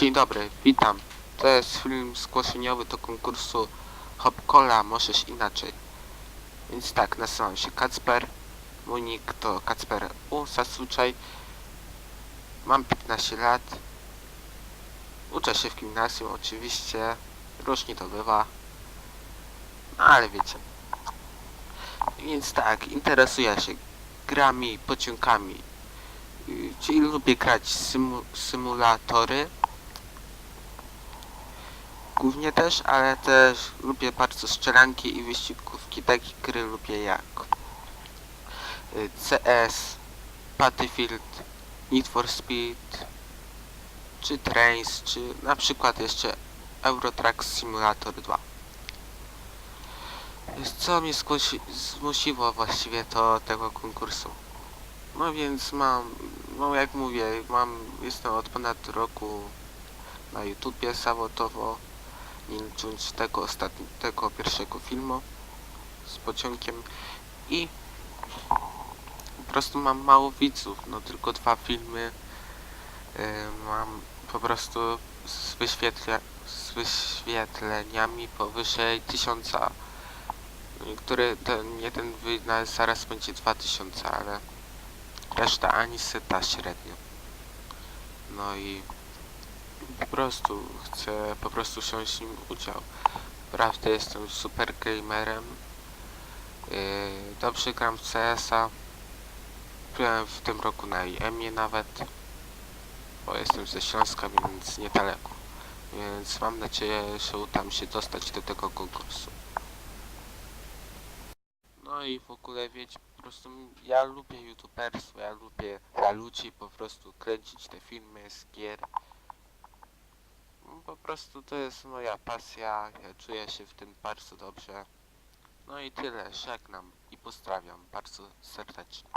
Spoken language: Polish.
Dzień dobry, witam. To jest film zgłoszeniowy do konkursu Hop Cola Możesz Inaczej. Więc tak, nazywam się Kacper. Mój nick to Kacper U zazwyczaj. Mam 15 lat. Uczę się w gimnazjum oczywiście. Różnie to bywa. No ale wiecie. Więc tak, interesuję się grami, pociągami. Y, Czyli lubię grać symu symulatory. Głównie też, ale też lubię bardzo strzelanki i wyścigówki. Takie gry lubię jak y, CS, Battlefield, Need for Speed, czy Trains, czy na przykład jeszcze Euro Truck Simulator 2. Co mnie zgłosi- zmusiło właściwie do tego konkursu? No więc mam, no jak mówię, mam, jestem od ponad roku na YouTubie zawodowo, licząc tego ostatniego, tego pierwszego filmu z pociągiem i po prostu mam mało widzów, no tylko dwa filmy yy, mam po prostu z, wyświetla, z wyświetleniami powyżej tysiąca, który ten jeden wy, na, zaraz będzie 2000, ale reszta ani seta średnio. No i po prostu chcę po prostu wziąć w nim udział. Prawdę jestem super gamerem. Yy, dobrze gram w CS-a. Byłem w tym roku na IEM-ie nawet. Bo jestem ze Śląska, więc niedaleko. Więc mam nadzieję, że uda mi się dostać do tego konkursu. No i w ogóle wiecie, po prostu ja lubię youtuberstwo, ja lubię dla ludzi po prostu kręcić te filmy z gier. Po prostu to jest moja pasja, ja czuję się w tym bardzo dobrze. No i tyle, żegnam i pozdrawiam bardzo serdecznie.